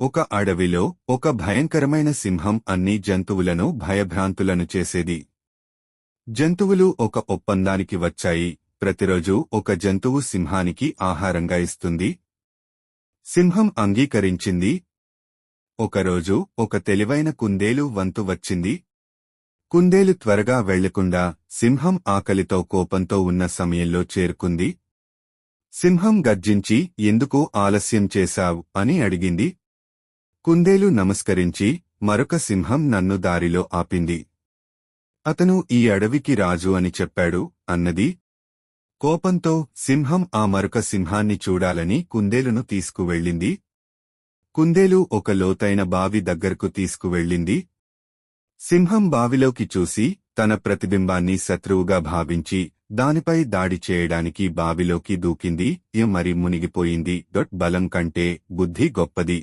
ఒక అడవిలో ఒక భయంకరమైన సింహం అన్ని జంతువులను భయభ్రాంతులను చేసేది. జంతువులు ఒక ఒప్పందానికి వచ్చాయి. ప్రతిరోజు ఒక జంతువు సింహానికి ఆహారంగా ఇస్తుంది. సింహం అంగీకరించింది. ఒకరోజు ఒక తెలివైన కుందేలు వంతు వచ్చింది. కుందేలు త్వరగా వెళ్ళకుండా సింహం ఆకలితో కోపంతో ఉన్న సమయంలో చేరుకుంది. సింహం గర్జించి ఎందుకు ఆలస్యం చేశావు? అని అడిగింది. కుందేలు నమస్కరించి మరొక సింహం నన్ను దారిలో ఆపింది. అతను ఈ అడవికి రాజు అని చెప్పాడు అన్నది కోపంతో సింహం ఆ మరొక సింహాన్ని చూడాలని కుందేలును తీసుకువెళ్ళింది. కుందేలు ఒక లోతైన బావి దగ్గరకు తీసుకువెళ్ళింది. సింహం బావిలోకి చూసి తన ప్రతిబింబాన్ని శత్రువుగా భావించి దానిపై దాడి చేయడానికి బావిలోకి దూకింది మరి మునిగిపోయింది. డొట్ బలం కంటే బుద్ధి గొప్పది.